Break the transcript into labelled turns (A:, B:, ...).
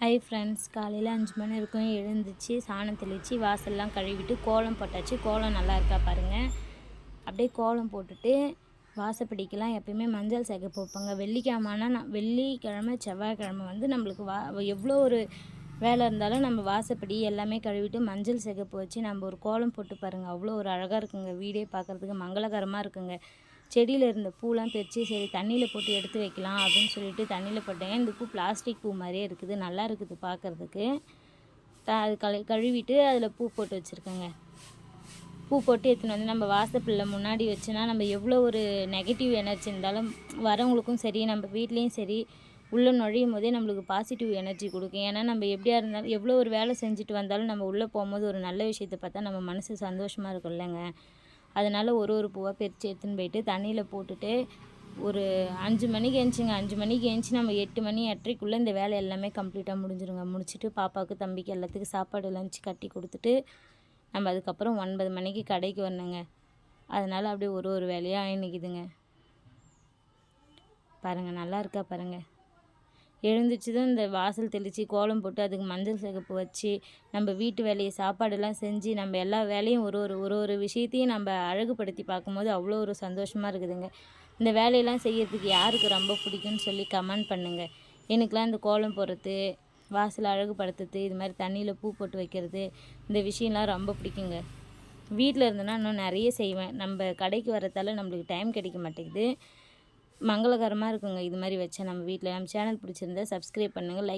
A: Hi friends காலையில் அஞ்சு மணி இருக்கும் எழுந்துச்சு சாணம் தெளித்து வாசல்லாம் கழுவிட்டு கோலம் போட்டாச்சு. கோலம் நல்லா இருக்கா பாருங்கள் அப்படியே கோலம் போட்டுட்டு வாசப்படிக்கெலாம் எப்பயுமே மஞ்சள் சிகப்பு வைப்பாங்க வெள்ளிக்கிழமைனா நான் வெள்ளிக்கிழமை செவ்வாய்க்கிழமை வந்து நம்மளுக்கு வா எவ்வளோ ஒரு வேலை இருந்தாலும் நம்ம வாசப்படி எல்லாமே கழுவிட்டு மஞ்சள் சிகப்பு வச்சு நம்ம ஒரு கோலம் போட்டு பாருங்கள் அவ்வளோ ஒரு அழகாக இருக்குங்க. வீடே பார்க்குறதுக்கு மங்களகரமாக இருக்குங்க. செடியில் இருந்த பூலாம் பறித்து சரி தண்ணியில் போட்டு எடுத்து வைக்கலாம் அப்படின்னு சொல்லிட்டு தண்ணியில் போட்டேன். இந்த பூ பிளாஸ்டிக் பூ மாதிரியே இருக்குது. நல்லா இருக்குது பார்க்குறதுக்கு. த அது கழு கழுவிட்டு அதில் பூ போட்டு வச்சுருக்கேங்க. பூ போட்டு எடுத்துன்னு வந்து நம்ம வாசப்பில்ல முன்னாடி வச்சுனா நம்ம எவ்வளோ ஒரு நெகட்டிவ் எனர்ஜி இருந்தாலும் வரவங்களுக்கும் சரி நம்ம வீட்லேயும் சரி உள்ளே நுழையும் போதே நம்மளுக்கு பாசிட்டிவ் எனர்ஜி கொடுக்கும். ஏன்னா நம்ம எப்படியா இருந்தாலும் எவ்வளோ ஒரு வேலை செஞ்சுட்டு வந்தாலும் நம்ம உள்ளே போகும்போது ஒரு நல்ல விஷயத்தை பார்த்தா நம்ம மனசு சந்தோஷமாக இருக்கும் இல்லைங்க. அதனால் ஒரு ஒரு பூவாக பறித்து எடுத்துன்னு போயிட்டு தண்ணியில் போட்டுட்டு ஒரு அஞ்சு மணிக்கு எழுந்துச்சிங்க அஞ்சு மணிக்கு எழுந்துச்சி நம்ம எட்டு மணி எட்டரைக்குள்ளே இந்த வேலை எல்லாமே கம்ப்ளீட்டாக முடிஞ்சிருங்க. முடிச்சுட்டு பாப்பாவுக்கு தம்பிக்கு எல்லாத்துக்கும் சாப்பாடு லஞ்ச் கட்டி கொடுத்துட்டு நம்ம அதுக்கப்புறம் ஒன்பது மணிக்கு கடைக்கு வரணுங்க. அதனால் அப்படியே ஒரு ஒரு வேலையாக ஆயினிக்குதுங்க பாருங்கள் நல்லா இருக்கா பாருங்கள் எழுந்திரிச்சதும் இந்த வாசல் தெளித்து கோலம் போட்டு அதுக்கு மஞ்சள் சிகப்பு வச்சு நம்ம வீட்டு வேலையை சாப்பாடெல்லாம் செஞ்சு நம்ம எல்லா வேலையும் ஒரு ஒரு ஒரு ஒரு விஷயத்தையும் நம்ம அழகுபடுத்தி பார்க்கும்போது அவ்வளோ ஒரு சந்தோஷமாக இருக்குதுங்க. இந்த வேலையெல்லாம் செய்யறதுக்கு யாருக்கு ரொம்ப பிடிக்கும்னு சொல்லி கமெண்ட் பண்ணுங்கள் எனக்குலாம் இந்த கோலம் போடுறது வாசல் அழகுபடுத்துறது இது மாதிரி தண்ணியில் பூ போட்டு வைக்கிறது இந்த விஷயம்லாம் ரொம்ப பிடிக்குங்க. வீட்டில் இருந்தேன்னா இன்னும் நிறைய செய்வேன். நம்ம கடைக்கு வரதால நம்மளுக்கு டைம் கிடைக்க மாட்டேங்குது. மங்களகரமாக இருக்குங்க. இது மாதிரி வச்சா நம்ம வீட்டில் நம்ம சேனல் பிடிச்சிருந்தா சப்ஸ்கிரைப் பண்ணுங்கள் லைக்